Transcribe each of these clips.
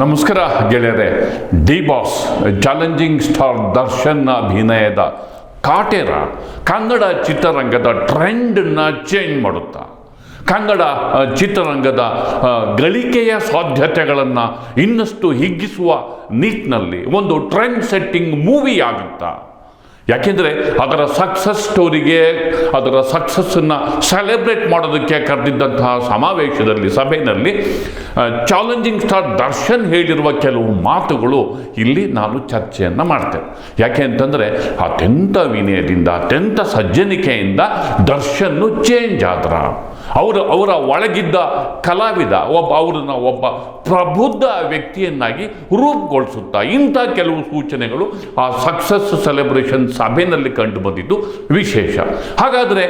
ನಮಸ್ಕಾರ ಗೆಳೆಯರೆ, D boss challenging star Darshan ಅಭಿನಯದ ಕಾಟೇರ ಕನ್ನಡ ಚಿತ್ರರಂಗದ ಟ್ರೆಂಡನ್ನು ಚೇಂಜ್ ಮಾಡುತ್ತಾ. ಕನ್ನಡ ಚಿತ್ರರಂಗದ ಗಳಿಕೆಯ ಸಾಧ್ಯತೆಗಳನ್ನು ಇನ್ನಷ್ಟು ಹಿಗ್ಗಿಸುವ ನಿಟ್ಟಿನಲ್ಲಿ ಒಂದು ಟ್ರೆಂಡ್ ಸೆಟ್ಟಿಂಗ್ ಮೂವಿ ಆಗುತ್ತಾ ಯಾಕೆಂದರೆ ಅದರ ಸಕ್ಸಸ್ ಸ್ಟೋರಿಗೆ ಅದರ ಸಕ್ಸಸ್ಸನ್ನು ಸೆಲೆಬ್ರೇಟ್ ಮಾಡೋದಕ್ಕೆ ಕರೆದಿದ್ದಂತಹ ಸಮಾವೇಶದಲ್ಲಿ, ಸಭೆಯಲ್ಲಿ ಚಾಲೆಂಜಿಂಗ್ ಸ್ಟಾರ್ ದರ್ಶನ್ ಹೇಳಿರುವ ಕೆಲವು ಮಾತುಗಳು ಇಲ್ಲಿ ನಾನು ಚರ್ಚೆಯನ್ನು ಮಾಡ್ತೇನೆ. ಯಾಕೆ ಅಂತಂದರೆ ಅತ್ಯಂತ ವಿನಯದಿಂದ, ಅತ್ಯಂತ ಸಜ್ಜನಿಕೆಯಿಂದ ದರ್ಶನ್ನು ಚೇಂಜ್ ಆದ್ರ ಅವರು ಅವರ ಒಳಗಿದ್ದ ಕಲಾವಿದ, ಒಬ್ಬ ಅವ್ರನ್ನ ಒಬ್ಬ ಪ್ರಬುದ್ಧ ವ್ಯಕ್ತಿಯನ್ನಾಗಿ ರೂಪುಗೊಳಿಸುತ್ತಾ ಇಂಥ ಕೆಲವು ಸೂಚನೆಗಳು ಆ ಸಕ್ಸಸ್ ಸೆಲೆಬ್ರೇಷನ್ ಸಭೆಯಲ್ಲಿ ಕಂಡು ಬಂದಿದ್ದು ವಿಶೇಷ. ಹಾಗಾದರೆ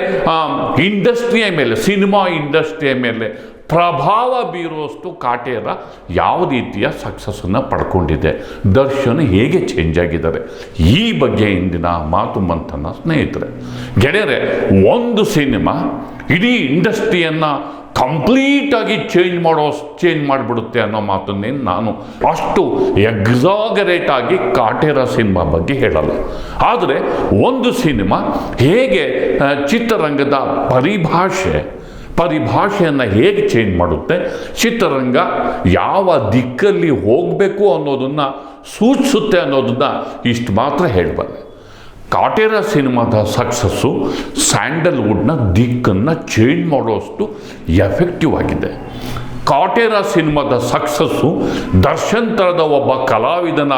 ಇಂಡಸ್ಟ್ರಿಯ ಮೇಲೆ ಸಿನಿಮಾ ಇಂಡಸ್ಟ್ರಿಯ ಮೇಲೆ ಪ್ರಭಾವ ಬೀರೋಷ್ಟು ಕಾಟೇರ ಯಾವ ರೀತಿಯ ಸಕ್ಸಸ್ಸನ್ನು ಪಡ್ಕೊಂಡಿದೆ. ದರ್ಶನ್ ಹೇಗೆ ಚೇಂಜ್ ಆಗಿದ್ದಾರೆ. ಈ ಬಗ್ಗೆ ಇಂದಿನ ಮಾತು ಮಂಥನ ಸ್ನೇಹಿತರೆ. ಗೆಳೆಯರೆ, ಒಂದು ಸಿನಿಮಾ ಇಡೀ ಇಂಡಸ್ಟ್ರಿಯನ್ನು ಕಂಪ್ಲೀಟಾಗಿ ಚೇಂಜ್ ಮಾಡೋ ಚೇಂಜ್ ಮಾಡಿಬಿಡುತ್ತೆ ಅನ್ನೋ ಮಾತನ್ನೇ ನಾನು ಅಷ್ಟು ಎಕ್ಸಾಗರೇಟ್ ಆಗಿ ಕಾಟೇರ ಸಿನಿಮಾ ಬಗ್ಗೆ ಹೇಳಲ್ಲ. ಆದರೆ ಒಂದು ಸಿನಿಮಾ ಹೇಗೆ ಚಿತ್ರರಂಗದ ಪರಿಭಾಷೆ ಪರಿಭಾಷೆಯನ್ನು ಹೇಗೆ ಚೇಂಜ್ ಮಾಡುತ್ತೆ? ಚಿತ್ರರಂಗ ಯಾವ ದಿಕ್ಕಲ್ಲಿ ಹೋಗಬೇಕು ಅನ್ನೋದನ್ನು ಸೂಚಿಸುತ್ತೆ ಅನ್ನೋದನ್ನು ಇಷ್ಟು ಮಾತ್ರ ಹೇಳಬಲ್ಲೆ. ಕಾಟೇರ ಸಿನಿಮಾದ ಸಕ್ಸಸ್ಸು ಸ್ಯಾಂಡಲ್ವುಡ್ನ ದಿಕ್ಕನ್ನು ಚೇಂಜ್ ಮಾಡೋಷ್ಟು ಎಫೆಕ್ಟಿವ್ ಆಗಿದೆ. ಕಾಟೇರ ಸಿನಿಮಾದ ಸಕ್ಸಸ್ಸು ದರ್ಶನ್ ಥರದ ಒಬ್ಬ ಕಲಾವಿದನ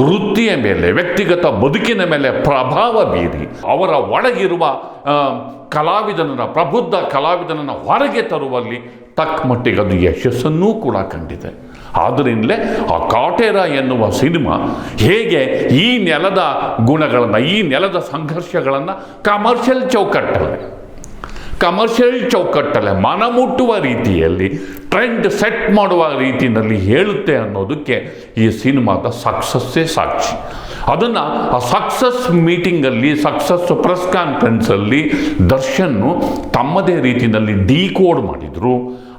ವೃತ್ತಿಯ ಮೇಲೆ, ವ್ಯಕ್ತಿಗತ ಬದುಕಿನ ಮೇಲೆ ಪ್ರಭಾವ ಬೀರಿ ಅವರ ಒಳಗಿರುವ ಕಲಾವಿದನನ್ನು ಪ್ರಬುದ್ಧ ಕಲಾವಿದನನ್ನು ಹೊರಗೆ ತರುವಲ್ಲಿ ತಕ್ಕ ಮಟ್ಟಿಗೆ ಅದು ಯಶಸ್ಸನ್ನೂ ಕೂಡ ಕಂಡಿದೆ. ಆದ್ದರಿಂದಲೇ ಆ ಕಾಟೇರ ಎನ್ನುವ ಸಿನಿಮಾ ಹೇಗೆ ಈ ನೆಲದ ಗುಣಗಳನ್ನು, ಈ ನೆಲದ ಸಂಘರ್ಷಗಳನ್ನು ಕಮರ್ಷಿಯಲ್ ಚೌಕಟ್ಟಲ್ಲಿ ಕಮರ್ಷಿಯಲ್ ಚೌಕಟ್ಟಲೆ ಮನ ಮುಟ್ಟುವ ರೀತಿಯಲ್ಲಿ ಟ್ರೆಂಡ್ ಸೆಟ್ ಮಾಡುವ ರೀತಿಯಲ್ಲಿ ಹೇಳುತ್ತೆ ಅನ್ನೋದಕ್ಕೆ ಈ ಸಿನಿಮಾದ ಸಕ್ಸಸ್ಸೇ ಸಾಕ್ಷಿ. ಅದನ್ನು ಆ ಸಕ್ಸಸ್ ಮೀಟಿಂಗಲ್ಲಿ ಸಕ್ಸಸ್ ಪ್ರೆಸ್ ಕಾನ್ಫರೆನ್ಸಲ್ಲಿ ದರ್ಶನ್ ತಮ್ಮದೇ ರೀತಿಯಲ್ಲಿ ಡಿಕೋಡ್ ಮಾಡಿದರು.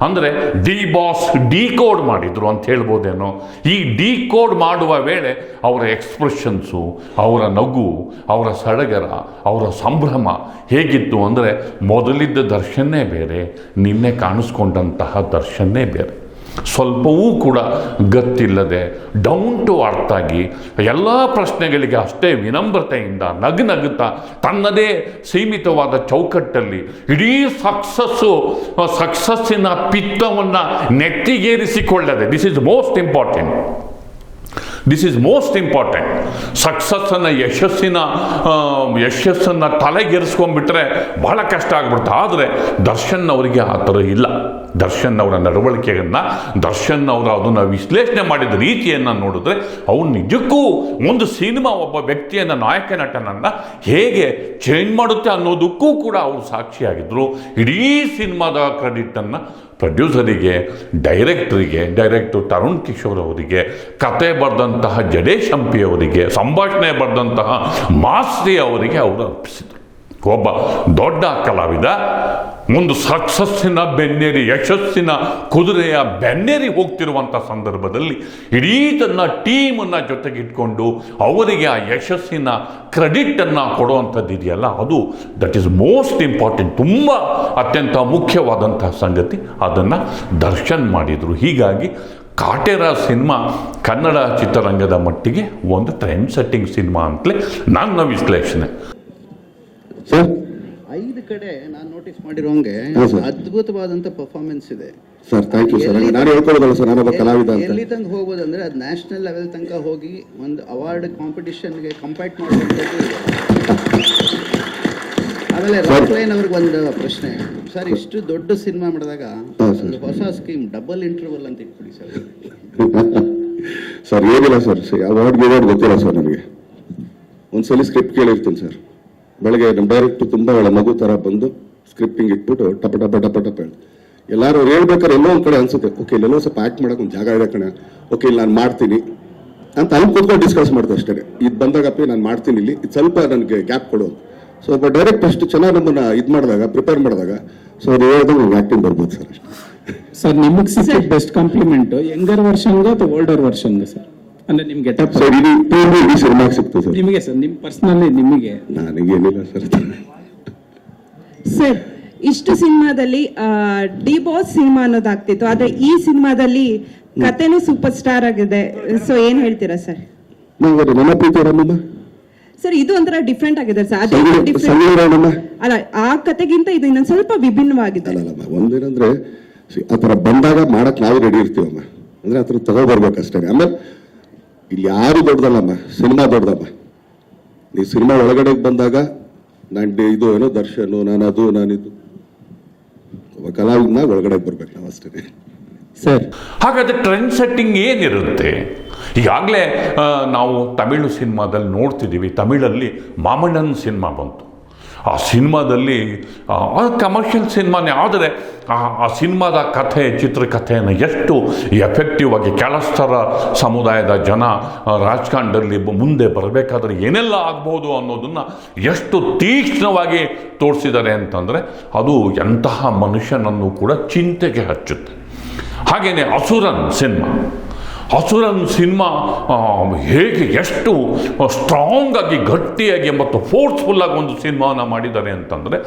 ಅಂದರೆ ಡಿ ಬಾಸ್ ಡಿಕೋಡ್ ಮಾಡಿದರು ಅಂತ ಹೇಳ್ಬೋದೇನೋ. ಈ ಡಿಕೋಡ್ ಮಾಡುವ ವೇಳೆ ಅವರ ಎಕ್ಸ್ಪ್ರೆಷನ್ಸು ಅವರ ನಗು, ಅವರ ಸಡಗರ, ಅವರ ಸಂಭ್ರಮ ಹೇಗಿತ್ತು ಅಂದರೆ ಮೊದಲಿದ್ದ ದರ್ಶನ್ನೇ ಬೇರೆ, ನಿನ್ನೆ ಕಾಣಿಸ್ಕೊಂಡಂತಹ ದರ್ಶನ್ನೇ ಬೇರೆ. ಸ್ವಲ್ಪವೂ ಕೂಡ ಗತ್ತಿಲ್ಲದೆ ಡೌನ್ ಟು ಅರ್ಥಾಗಿ ಎಲ್ಲ ಪ್ರಶ್ನೆಗಳಿಗೆ ಅಷ್ಟೇ ವಿನಮ್ರತೆಯಿಂದ ನಗು ನಗುತ್ತಾ ತನ್ನದೇ ಸೀಮಿತವಾದ ಚೌಕಟ್ಟಲ್ಲಿ ಇಡೀ ಸಕ್ಸಸ್ಸು ಸಕ್ಸಸ್ಸಿನ ಪಿತ್ತವನ್ನು ನೆತ್ತಿಗೇರಿಸಿಕೊಳ್ಳದೆ. This is most important this is most important ಸಕ್ಸಸ್ಸನ್ನು ಯಶಸ್ಸಿನ ಯಶಸ್ಸನ್ನು ತಲೆಗೆರೆಸ್ಕೊಂಡ್ಬಿಟ್ರೆ ಬಹಳ ಕಷ್ಟ ಆಗ್ಬಿಡ್ತು ಆದರೆ ದರ್ಶನ್ ಅವರಿಗೆ ಆ ಥರ ಇಲ್ಲ. ದರ್ಶನ್ ಅವರ ನಡವಳಿಕೆಯನ್ನು ದರ್ಶನ್ ಅವರ ಅದನ್ನು ವಿಶ್ಲೇಷಣೆ ಮಾಡಿದ ರೀತಿಯನ್ನು ನೋಡಿದ್ರೆ ಅವ್ರು ನಿಜಕ್ಕೂ ಒಂದು ಸಿನಿಮಾ ಒಬ್ಬ ವ್ಯಕ್ತಿಯನ್ನು, ನಾಯಕ ನಟನನ್ನು ಹೇಗೆ ಚೇಂಜ್ ಮಾಡುತ್ತೆ ಅನ್ನೋದಕ್ಕೂ ಕೂಡ ಅವರು ಸಾಕ್ಷಿಯಾಗಿದ್ದರು ಇಡೀ ಸಿನಿಮಾದ ಕ್ರೆಡಿಟನ್ನು ಪ್ರೊಡ್ಯೂಸರಿಗೆ, ಡೈರೆಕ್ಟ್ರಿಗೆ ಡೈರೆಕ್ಟರ್ ತರುಣ್ ಕಿಶೋರ್ ಅವರಿಗೆ, ಕತೆ ಬರೆದಂತಹ ಜಡೇಶ್ ಅವರಿಗೆ, ಸಂಭಾಷಣೆ ಬರೆದಂತಹ ಮಾಸ್ತಿ ಅವರಿಗೆ ಅವರು ಅರ್ಪಿಸಿದರು. ಒಬ್ಬ ದೊಡ್ಡ ಕಲಾವಿದ, ಒಂದು ಸಕ್ಸಸ್ಸಿನ ಬೆನ್ನೇರಿ, ಯಶಸ್ಸಿನ ಕುದುರೆಯ ಬೆನ್ನೇರಿ ಹೋಗ್ತಿರುವಂಥ ಸಂದರ್ಭದಲ್ಲಿ ಇಡೀ ತನ್ನ ಟೀಮನ್ನು ಜೊತೆಗಿಟ್ಕೊಂಡು ಅವರಿಗೆ ಆ ಯಶಸ್ಸಿನ ಕ್ರೆಡಿಟನ್ನು ಕೊಡುವಂಥದ್ದು ಇದೆಯಲ್ಲ ಅದು ದಟ್ ಈಸ್ ಮೋಸ್ಟ್ ಇಂಪಾರ್ಟೆಂಟ್ ತುಂಬ ಅತ್ಯಂತ ಮುಖ್ಯವಾದಂತಹ ಸಂಗತಿ. ಅದನ್ನು ದರ್ಶನ್ ಮಾಡಿದರು. ಹೀಗಾಗಿ ಕಾಟೇರ ಸಿನಿಮಾ ಕನ್ನಡ ಚಿತ್ರರಂಗದ ಮಟ್ಟಿಗೆ ಒಂದು ಟ್ರೆಂಡ್ ಸೆಟ್ಟಿಂಗ್ ಸಿನಿಮಾ ಅಂತಲೇ ನನ್ನ ವಿಶ್ಲೇಷಣೆ. ಸರ್ ಐದು ಕಡೆ ನಾನು ನೋಟಿಸ್ ಮಾಡಿರೋಂಗೆ. ಅದ್ಭುತವಾದಂತ ಪರ್ಫಾರ್ಮೆನ್ಸ್ ಇದೆ. Sir thank you sir. ನಾನು ಹೇಳ್ಕೊಳ್ಳೋದಲ್ಲ ಸರ್ ನಾನೊಬ್ಬ ಕಲಾವಿದ ಅಂತ. ಎಲ್ಲಿ ತನಕ ಹೋಗೋದಂದ್ರೆ ಅದು ನ್ಯಾಷನಲ್ ಲೆವೆಲ್ ತನಕ ಹೋಗಿ ಒಂದು ಅವಾರ್ಡ್ ಕಾಂಪಿಟಿಷನ್ಗೆ ಕಂಪೈಟ್ ಮಾಡುವಂಥದ್ದು ಆಮೇಲೆ ರಾಕ್ ಲೈನ್ ಅವ್ರಿಗೆ ಒಂದು ಪ್ರಶ್ನೆ. ಸರ್ ಇಷ್ಟು ದೊಡ್ಡ ಸಿನಿಮಾ ಮಾಡಿದಾಗ ಒಂದು ಹೊಸ ಸ್ಕೀಮ್ ಡಬಲ್ ಇಂಟರ್ವಲ್ ಅಂತ ಇಟ್ಬಿಡಿ ಸರ್. ಸರ್ ಏನಿಲ್ಲ ಸರ್. ಅವಾರ್ಡ್ ಗಿವಾರ್ಡ್ ಗೊತ್ತಿಲ್ಲ ಸರ್ ನನಗೆ ಒಂದ್ಸಲಿ ಸ್ಕ್ರಿಪ್ಟ್ ಕೇಳಿರ್ತೀನಿ ಸರ್. ಬೆಳಗ್ಗೆ ನಮ್ಮ ಡೈರೆಕ್ಟ್ ತುಂಬಾ ಒಳ್ಳೆ ಮಗು ತರ ಬಂದು ಸ್ಕ್ರಿಪ್ಟಿಂಗ್ ಇಟ್ಬಿಟ್ಟು ಟಪ ಟಪ ಟಪ ಟಪ ಎಲ್ಲರೂ ಎಲ್ಲಾರು ಅವ್ರು ಹೇಳ್ಬೇಕಾದ್ರೆ ಎಲ್ಲೋ ಒಂದ್ ಕಡೆ ಅನ್ಸುತ್ತೆ ಓಕೆ ಇಲ್ಲೆಲ್ಲೋ ಸ್ವಲ್ಪ ಆಕ್ಟ್ ಮಾಡಕ್ ಒಂದು ಜಾಗ ಇದೆ ಕಣ. ಓಕೆ ಇಲ್ಲಿ ನಾನು ಮಾಡ್ತೀನಿ. ಅಂತ ಅಲ್ಲಿ ಕೂತ್ಕೊಂಡು ಡಿಸ್ಕಸ್ ಮಾಡ್ದೆ ಅಷ್ಟೇ. ಇದು ಬಂದಾಗಪ್ಪ ನಾನು ಮಾಡ್ತೀನಿ ಇಲ್ಲಿ ಇದು ಸ್ವಲ್ಪ ನನಗೆ ಗ್ಯಾಪ್ ಕೊಡು ಸೊ ಒಬ್ಬ ಡೈರೆಕ್ಟ್ ಅಷ್ಟು ಚೆನ್ನಾಗಿ ನಮ್ಮನ್ನ ಇದು ಮಾಡಿದಾಗ ಪ್ರಿಪೇರ್ ಮಾಡಿದಾಗ ಸೊ ಅದು ಹೇಳಿದಾಗ ಆಕ್ಟಿಂಗ್ ಬರ್ಬೋದು ಸರ್ ಅಷ್ಟೇ. ಸರ್ ನಿಮಗೆ ಸಿಕ್ಕಿದ ಬೆಸ್ಟ್ ಕಾಂಪ್ಲಿಮೆಂಟ್ ಯಂಗರ್ ವರ್ಷನ್ಗೆ ಅಥವಾ ಓಲ್ಡರ್ ವರ್ಷನ್ಗೆ ಸರ್? ಅಂದ್ರೆ ನಿಮ್ಗೆ ಗೆಟಪ್ ಸರ್ ಇದು ನಿಮಗೆ ಸರ್ ನಿಮ್ ಪರ್ಸನಲಿ ನಿಮಗೆ ನನಗೇನಿಲ್ಲ ಸರ್ ಸರ್ ಇಷ್ಟು ಸಿನಿಮಾದಲ್ಲಿ ಡಿ ಬಾಸ್ ಸಿನಿಮಾ ಅನ್ನೋದಾಗ್ತಿತ್ತು. ಆದ್ರೆ ಈ ಸಿನಿಮಾದಲ್ಲಿ ಕತೆನೂ ಸೂಪರ್ ಸ್ಟಾರ್ ಆಗಿದೆ. ಸೊ ಏನ್ ಹೇಳ್ತೀರಾ ಸರ್ ನಾವು ಸರ್ ಇದು ಒಂಥರ ಡಿಫ್ರೆಂಟ್ ಆಗಿದೆ ಸರ್ ಅದೇ ಅಲ್ಲ ಆ ಕತೆಗಿಂತ ಇದು ಇನ್ನೊಂದು ಸ್ವಲ್ಪ ವಿಭಿನ್ನವಾಗಿದೆ. ಅಲ್ಲಲ್ಲಮ್ಮ ಒಂದೇನಂದ್ರೆ ಆ ತರ ಬಂದಾಗ ಮಾಡಕ್ ನಾವು ರೆಡಿ ಇರ್ತೀವಮ್ಮ. ಅಂದ್ರೆ ಆ ಥರ ತಗೋಬರ್ಬೇಕಷ್ಟೇ. ಆಮೇಲೆ ಇಲ್ಲಿ ಯಾರು ದೊಡ್ಡದಲ್ಲಮ್ಮ ಸಿನಿಮಾ ದೊಡ್ಡದಮ್ಮ. ನೀವು ಸಿನಿಮಾ ಒಳಗಡೆ ಬಂದಾಗ ನಾನು ಇದು ಏನೋ ದರ್ಶನು ನಾನು ಅದು ನಾನಿದು ಒಬ್ಬ ಕಲಾವಿದನ ಒಳಗಡೆ ಬರ್ಬೇಕು ನಾವು ಅಷ್ಟೇ. ಸರ್. ಹಾಗಾದ್ರೆ ಟ್ರೆಂಡ್ ಸೆಟ್ಟಿಂಗ್ ಏನಿರುತ್ತೆ? ಈಗಾಗಲೇ ನಾವು ತಮಿಳು ಸಿನಿಮಾದಲ್ಲಿ ನೋಡ್ತಿದ್ದೀವಿ ತಮಿಳಲ್ಲಿ ಮಾಮಣ್ಣನ್ ಸಿನಿಮಾ ಬಂತು. ಆ ಸಿನಿಮಾದಲ್ಲಿ ಕಮರ್ಷಿಯಲ್ ಸಿನಿಮಾನೇ, ಆದರೆ ಆ ಸಿನಿಮಾದ ಕಥೆ, ಚಿತ್ರಕಥೆಯನ್ನು ಎಷ್ಟು ಎಫೆಕ್ಟಿವ್ ಆಗಿ ಕೆಳಸ್ತರ ಸಮುದಾಯದ ಜನ ರಾಜಕಾಂಡಲ್ಲಿ ಮುಂದೆ ಬರಬೇಕಾದ್ರೆ ಏನೆಲ್ಲ ಆಗ್ಬೋದು ಅನ್ನೋದನ್ನು ಎಷ್ಟು ತೀಕ್ಷ್ಣವಾಗಿ ತೋರಿಸಿದ್ದಾರೆ ಅಂತಂದರೆ, ಅದು ಎಂತಹ ಮನುಷ್ಯನನ್ನು ಕೂಡ ಚಿಂತೆಗೆ ಹಚ್ಚುತ್ತೆ. ಹಾಗೆಯೇ ಅಸುರನ್ ಸಿನಿಮಾ. ಅಸುರನ್ ಸಿನಿಮಾ ಹೇಗೆ ಎಷ್ಟು ಸ್ಟ್ರಾಂಗ್ ಆಗಿ, ಗಟ್ಟಿಯಾಗಿ ಮತ್ತು ಫೋರ್ಸ್ಫುಲ್ಲಾಗಿ ಒಂದು ಸಿನಿಮಾನ ಮಾಡಿದ್ದಾರೆ ಅಂತಂದರೆ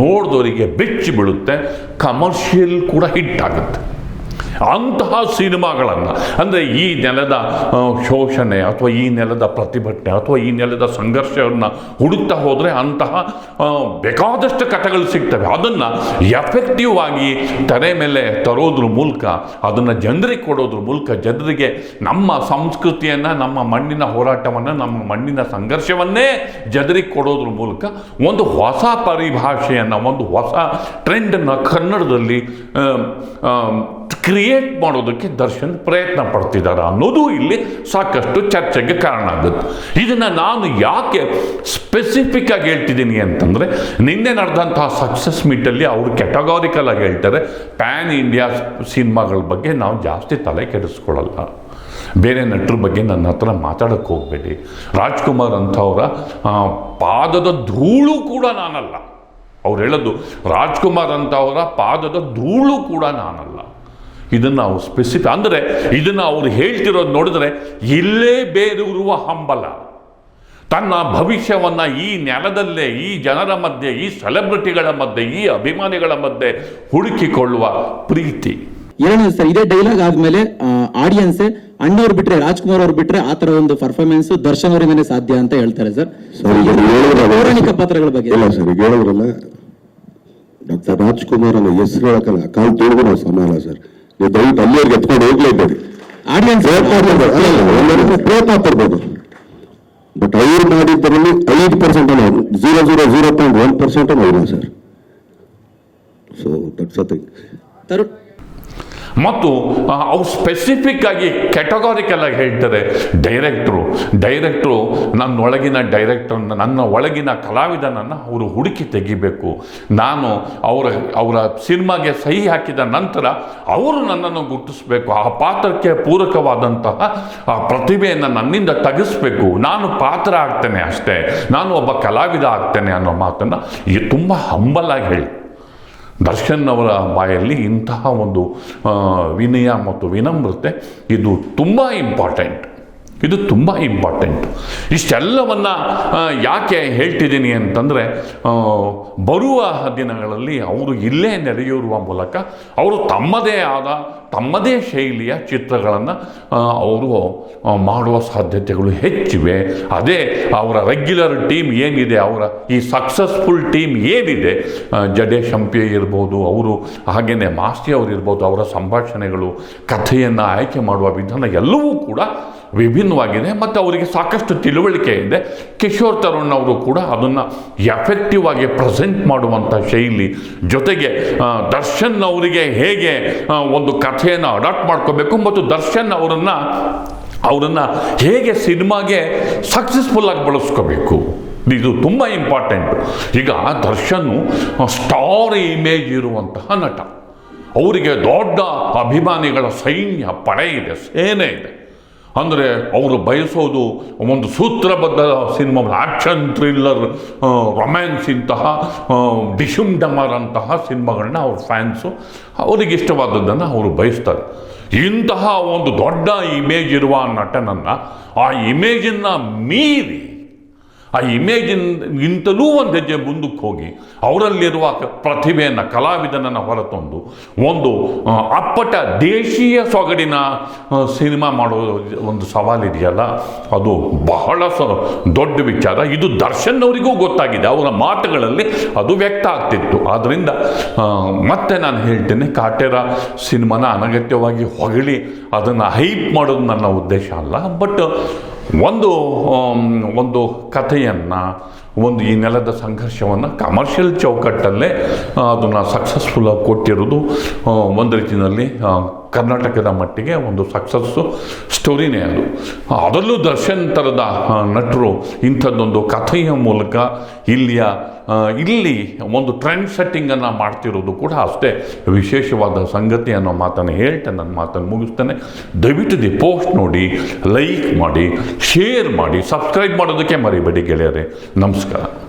ನೋಡಿದವರಿಗೆ ಬೆಚ್ಚಿ ಬೀಳುತ್ತೆ ಕಮರ್ಷಿಯಲ್ ಕೂಡ ಹಿಟ್ ಆಗುತ್ತೆ. ಅಂತಹ ಸಿನಿಮಾಗಳನ್ನು, ಅಂದರೆ ಈ ನೆಲದ ಶೋಷಣೆ ಅಥವಾ ಈ ನೆಲದ ಪ್ರತಿಭಟನೆ ಅಥವಾ ಈ ನೆಲದ ಸಂಘರ್ಷವನ್ನು ಹುಡುಕ್ತಾ ಹೋದರೆ ಅಂತಹ ಬೇಕಾದಷ್ಟು ಕಥೆಗಳು ಸಿಗ್ತವೆ. ಅದನ್ನು ಎಫೆಕ್ಟಿವ್ ಆಗಿ ತೆರೆ ಮೇಲೆ ತರೋದ್ರ ಮೂಲಕ, ಅದನ್ನು ಜನರಿಗೆ ಕೊಡೋದ್ರ ಮೂಲಕ ಜನರಿಗೆ ನಮ್ಮ ಸಂಸ್ಕೃತಿಯನ್ನು, ನಮ್ಮ ಮಣ್ಣಿನ ಹೋರಾಟವನ್ನು, ನಮ್ಮ ಮಣ್ಣಿನ ಸಂಘರ್ಷವನ್ನೇ ಜನರಿಗೆ ಕೊಡೋದ್ರ ಮೂಲಕ ಒಂದು ಹೊಸ ಪರಿಭಾಷೆಯನ್ನು, ಒಂದು ಹೊಸ ಟ್ರೆಂಡನ್ನು ಕನ್ನಡದಲ್ಲಿ ಕ್ರಿಯೇಟ್ ಮಾಡೋದಕ್ಕೆ ದರ್ಶನ್ ಪ್ರಯತ್ನ ಪಡ್ತಿದ್ದಾರೆ ಅನ್ನೋದು ಇಲ್ಲಿ ಸಾಕಷ್ಟು ಚರ್ಚೆಗೆ ಕಾರಣ ಆಗುತ್ತೆ. ಇದನ್ನು ನಾನು ಯಾಕೆ ಸ್ಪೆಸಿಫಿಕ್ ಆಗಿ ಹೇಳ್ತಿದ್ದೀನಿ ಅಂತಂದರೆ, ನಿನ್ನೆ ನಡೆದಂತಹ ಸಕ್ಸಸ್ ಮೀಟಲ್ಲಿ ಅವರು ಕೆಟಗಾರಿಕಲ್ ಆಗಿ ಹೇಳ್ತಾರೆ ಪ್ಯಾನ್ ಇಂಡಿಯಾ ಸಿನಿಮಾಗಳ ಬಗ್ಗೆ ನಾವು ಜಾಸ್ತಿ ತಲೆ ಕೆಡಿಸ್ಕೊಳ್ಳಲ್ಲ. ಬೇರೆ ನಟರ ಬಗ್ಗೆ ನನ್ನ ಹತ್ರ ಮಾತಾಡೋಕ್ಕೆ ಹೋಗಬೇಡಿ. ರಾಜ್ಕುಮಾರ್ ಅಂಥವರ ಪಾದದ ಧೂಳು ಕೂಡ ನಾನಲ್ಲ. ಅವ್ರು ಹೇಳೋದು, ರಾಜ್ಕುಮಾರ್ ಅಂತವರ ಪಾದದ ಧೂಳು ಕೂಡ ನಾನಲ್ಲ. ಇದನ್ನು ಅವರು ಸ್ಪೆಸಿಫಿಕ್ ಅಂದರೆ ಇದನ್ನು ಅವರು ಹೇಳ್ತಿರೋದು ನೋಡಿದ್ರೆ ಇಲ್ಲೇ ಬೇರೂರುವ ಹಂಬಲ. ತನ್ನ ಭವಿಷ್ಯವನ್ನು ಈ ನೆಲದಲ್ಲೇ ಈ ಜನರ ಮಧ್ಯೆ ಈ ಸೆಲೆಬ್ರಿಟಿಗಳ ಮಧ್ಯೆ ಈ ಅಭಿಮಾನಿಗಳ ಮಧ್ಯೆ ಹುಡುಕಿಕೊಳ್ಳುವ ಪ್ರೀತಿ. ಏನಂದ್ರೆ ಸರ್ ಇದೇ ಡೈಲಾಗ್ ಆದ್ಮೇಲೆ ಆಡಿಯನ್ಸ್ ಅಣ್ಣವ್ರು ಬಿಟ್ರೆ ರಾಜ್ಕುಮಾರ್ ಅವ್ರು ಬಿಟ್ರೆ ಆ ತರ ಒಂದು ಪರ್ಫಾರ್ಮೆನ್ಸ್ ದರ್ಶನ್ ಅವರಿಂದನೇ ಸಾಧ್ಯ ಅಂತ ಹೇಳ್ತಾರೆ ಸರ್. ಪೌರಾಣಿಕ ಪಾತ್ರಗಳ ಬಗ್ಗೆ. ಇಲ್ಲ ಸರ್ ಹೇಳಿದ್ರಲ್ಲ ಡಾಕ್ಟರ್ ರಾಜ್ಕುಮಾರ್ ಅನ್ನೋ ಹೆಸರು ಹೇಳಕ್ಕಲ್ಲ ಕಾಲ್ ತಿಳಿದು ನಾವು ಸಮ ಅಲ್ಲ ಸರ್. ನೀವು ದಯವಿಟ್ಟು ಅಲ್ಲಿವರೆಗೆ ಎತ್ಕೊಂಡು ಹೋಗ್ಲೇಬೇಡಿ ಆಡಿಯನ್ಸ್ ಪ್ರಯತ್ನ ಪಡ್ಬೋದು ಅಲ್ಲ ಅಲ್ಲ, ಎಲ್ಲರಿಗೂ ಪ್ರಯತ್ನ ಪಡ್ಬೋದು ಬಟ್ ಅವ್ರು ಮಾಡಿದ್ದರಲ್ಲಿ ಐದು ಪರ್ಸೆಂಟ್ ಅನ್ನೋ zero zero zero point one percent ಇಲ್ಲ sir so that's a thing Tarun ಮತ್ತು ಅವು ಸ್ಪೆಸಿಫಿಕ್ ಆಗಿ ಕೆಟಗಾರಿಕಲ್ ಆಗಿ ಹೇಳ್ತಾರೆ. ಡೈರೆಕ್ಟ್ರು ಡೈರೆಕ್ಟ್ರು ನನ್ನೊಳಗಿನ ಡೈರೆಕ್ಟರ್ನ ನನ್ನ ಒಳಗಿನ ಕಲಾವಿದನನ್ನು ಅವರು ಹುಡುಕಿ ತೆಗಿಬೇಕು. ನಾನು ಅವರ ಅವರ ಸಿನಿಮಾಗೆ ಸಹಿ ಹಾಕಿದ ನಂತರ ಅವರು ನನ್ನನ್ನು ಗುರುತಿಸಬೇಕು. ಆ ಪಾತ್ರಕ್ಕೆ ಪೂರಕವಾದಂತಹ, ಆ ಪ್ರತಿಭೆಯನ್ನು ನನ್ನಿಂದ ತಗಿಸ್ಬೇಕು ನಾನು ಪಾತ್ರ ಆಗ್ತೇನೆ ಅಷ್ಟೇ. ನಾನು ಒಬ್ಬ ಕಲಾವಿದ ಆಗ್ತೇನೆ ಅನ್ನೋ ಮಾತನ್ನು ತುಂಬ ಹಂಬಲಾಗಿ ಹೇಳಿ ದರ್ಶನ್ ಅವರ ಬಾಯಲ್ಲಿ ಇಂತಹ ಒಂದು ವಿನಯ ಮತ್ತು ವಿನಮ್ರತೆ ಇದು ತುಂಬ ಇಂಪಾರ್ಟೆಂಟ್ ಇದು ತುಂಬ ಇಂಪಾರ್ಟೆಂಟ್ ಇಷ್ಟೆಲ್ಲವನ್ನು ಯಾಕೆ ಹೇಳ್ತಿದ್ದೀನಿ ಅಂತಂದರೆ ಬರುವ ದಿನಗಳಲ್ಲಿ ಅವರು ಇಲ್ಲೇ ನೆರೆಯೂರುವ ಮೂಲಕ ಅವರು ತಮ್ಮದೇ ಆದ, ತಮ್ಮದೇ ಶೈಲಿಯ ಚಿತ್ರಗಳನ್ನು ಅವರು ಮಾಡುವ ಸಾಧ್ಯತೆಗಳು ಹೆಚ್ಚಿವೆ. ಅದೇ ಅವರ ರೆಗ್ಯುಲರ್ ಟೀಮ್ ಏನಿದೆ, ಅವರ ಈ ಸಕ್ಸಸ್ಫುಲ್ ಟೀಮ್ ಏನಿದೆ ಜಡೆ ಶಂಪಿ ಇರ್ಬೋದು, ಅವರು ಹಾಗೆಯೇ ಮಾಸ್ತಿ ಅವರು ಇರ್ಬೋದು, ಅವರ ಸಂಭಾಷಣೆಗಳು, ಕಥೆಯನ್ನು ಆಯ್ಕೆ ಮಾಡುವ ವಿಧಾನ ಎಲ್ಲವೂ ಕೂಡ ವಿಭಿನ್ನವಾಗಿದೆ ಮತ್ತು ಅವರಿಗೆ ಸಾಕಷ್ಟು ತಿಳುವಳಿಕೆ ಇದೆ. ಕಿಶೋರ್ ತರುಣ್ ಅವರು ಕೂಡ ಅದನ್ನು ಎಫೆಕ್ಟಿವ್ ಆಗಿ ಪ್ರೆಸೆಂಟ್ ಮಾಡುವಂಥ ಶೈಲಿ ಜೊತೆಗೆ ದರ್ಶನ್ ಅವರಿಗೆ ಹೇಗೆ ಒಂದು ಕಥೆಯನ್ನು ಅಡಾಪ್ಟ್ ಮಾಡ್ಕೋಬೇಕು ಮತ್ತು ದರ್ಶನ್ ಅವರನ್ನು ಅವರನ್ನು ಹೇಗೆ ಸಿನಿಮಾಗೆ ಸಕ್ಸಸ್ಫುಲ್ಲಾಗಿ ಬಳಸ್ಕೋಬೇಕು. ಇದು ತುಂಬ ಇಂಪಾರ್ಟೆಂಟ್ ಈಗ ದರ್ಶನ್ ಸ್ಟಾರ್ ಇಮೇಜ್ ಇರುವಂತಹ ನಟ. ಅವರಿಗೆ ದೊಡ್ಡ ಅಭಿಮಾನಿಗಳ ಸೈನ್ಯ ಪಡೆ ಇದೆ, ಸೇನೆ ಇದೆ. ಅಂದರೆ ಅವರು ಬಯಸೋದು ಒಂದು ಸೂತ್ರಬದ್ಧ ಸಿನಿಮಾ ಆ್ಯಕ್ಷನ್ ಥ್ರಿಲ್ಲರ್ ರೊಮ್ಯಾನ್ಸ್ ಇಂತಹ ಡಿಶುಮ್ ಡಮರ್ ಅಂತಹ ಸಿನಿಮಾಗಳನ್ನ ಅವ್ರ ಫ್ಯಾನ್ಸು ಅವರಿಗೆ ಇಷ್ಟವಾದದ್ದನ್ನು ಅವರು ಬಯಸ್ತಾರೆ. ಇಂತಹ ಒಂದು ದೊಡ್ಡ ಇಮೇಜ್ ಇರುವ ನಟನನ್ನು ಆ ಇಮೇಜನ್ನು ಮೀರಿ ಆ ಇಮೇಜಿನ್ ಇಂತಲೂ ಒಂದು ಹೆಜ್ಜೆ ಮುಂದಕ್ಕೆ ಹೋಗಿ ಅವರಲ್ಲಿರುವ ಪ್ರತಿಭೆಯನ್ನು, ಕಲಾವಿದನನ್ನು ಹೊರತಂದು ಒಂದು ಅಪ್ಪಟ ದೇಶೀಯ ಸೊಗಡಿನ ಸಿನಿಮಾ ಮಾಡೋ ಒಂದು ಸವಾಲಿದೆಯಲ್ಲ? ಅದು ಬಹಳ ಸ ದೊಡ್ಡ ವಿಚಾರ. ಇದು ದರ್ಶನ್ ಅವರಿಗೂ ಗೊತ್ತಾಗಿದೆ. ಅವರ ಮಾತುಗಳಲ್ಲಿ ಅದು ವ್ಯಕ್ತ ಆಗ್ತಿತ್ತು. ಆದ್ದರಿಂದ ಮತ್ತೆ ನಾನು ಹೇಳ್ತೇನೆ, ಕಾಟೇರ ಸಿನಿಮಾನ ಅನಗತ್ಯವಾಗಿ ಹೊಗಳಿ ಅದನ್ನು ಹೈಪ್ ಮಾಡೋದು ನನ್ನ ಉದ್ದೇಶ ಅಲ್ಲ. ಬಟ್ ಒಂದು ಒಂದು ಕಥೆಯನ್ನು ಒಂದು ಈ ನೆಲದ ಸಂಘರ್ಷವನ್ನು ಕಮರ್ಷಿಯಲ್ ಚೌಕಟ್ಟಲ್ಲೇ ಅದನ್ನು ಸಕ್ಸಸ್ಫುಲ್ಲಾಗಿ ಕೊಟ್ಟಿರೋದು ಒಂದು ರೀತಿಯಲ್ಲಿ ಕರ್ನಾಟಕದ ಮಟ್ಟಿಗೆ ಒಂದು ಸಕ್ಸಸ್ಸು ಸ್ಟೋರಿನೇ ಅದು. ಅದರಲ್ಲೂ ದರ್ಶನ್ ಥರದ ನಟರು ಇಂಥದ್ದೊಂದು ಕಥೆಯ ಮೂಲಕ ಇಲ್ಲಿಯ ಇಲ್ಲಿ ಒಂದು ಟ್ರೆಂಡ್ ಸೆಟ್ಟಿಂಗನ್ನು ಮಾಡ್ತಿರೋದು ಕೂಡ ಅಷ್ಟೇ. ವಿಶೇಷವಾದ ಸಂಗತಿ ಅನ್ನೋ ಮಾತನ್ನು ಹೇಳ್ತೇನೆ ನನ್ನ ಮಾತನ್ನು ಮುಗಿಸ್ತೇನೆ. ದಯವಿಟ್ಟು ದಿ ಪೋಸ್ಟ್ ನೋಡಿ ಲೈಕ್ ಮಾಡಿ ಶೇರ್ ಮಾಡಿ ಸಬ್ಸ್ಕ್ರೈಬ್ ಮಾಡೋದಕ್ಕೆ ಮರಿಬೇಡಿ ಗೆಳೆಯರೆ. ನಮಸ್ಕಾರ.